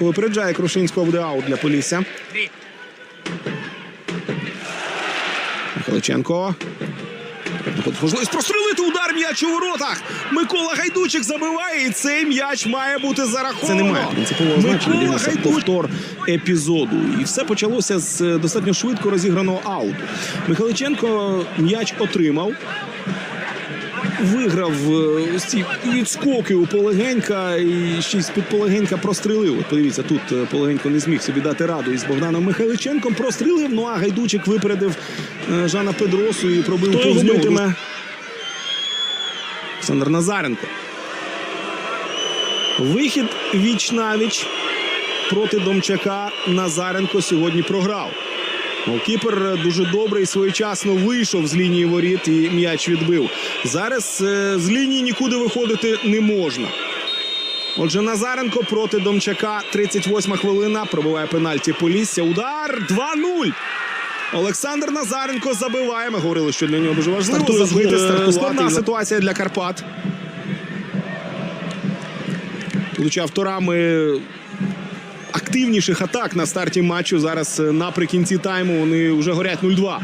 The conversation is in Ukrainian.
Випереджає Крушинського буде аут для Полісся. Михайличенко. Можливість прострелити удар м'яч у воротах. Микола Гайдучик забиває, і цей м'яч має бути зараховано. Це немає принципового значення. Повтор епізоду. І все почалося з достатньо швидко розіграного ауту. Михайличенко м'яч отримав. Виграв е, ось ці відскоки у Полегенька і ще з-під Полегенька прострелив. От подивіться, тут е, Полегенько не зміг собі дати раду із Богданом Михайличенком. Прострелив. Ну а Гайдучик випередив е, Жана Педросу і пробив Хто повз нього. Олександр Назаренко. Вихід віч навіч проти Домчака Назаренко сьогодні програв. Голкіпер дуже добре і своєчасно вийшов з лінії воріт і м'яч відбив. Зараз е, з лінії нікуди виходити не можна. Отже, Назаренко проти Домчака. 38 хвилина. Пробиває пенальті Полісся. Удар 2-0. Олександр Назаренко забиває. Ми говорили, що для нього дуже важливо Стартує забити, е, стартувати. складна ситуація для Карпат. Будучи авторами активніших атак на старті матчу. Зараз е, наприкінці тайму вони вже горять 0-2.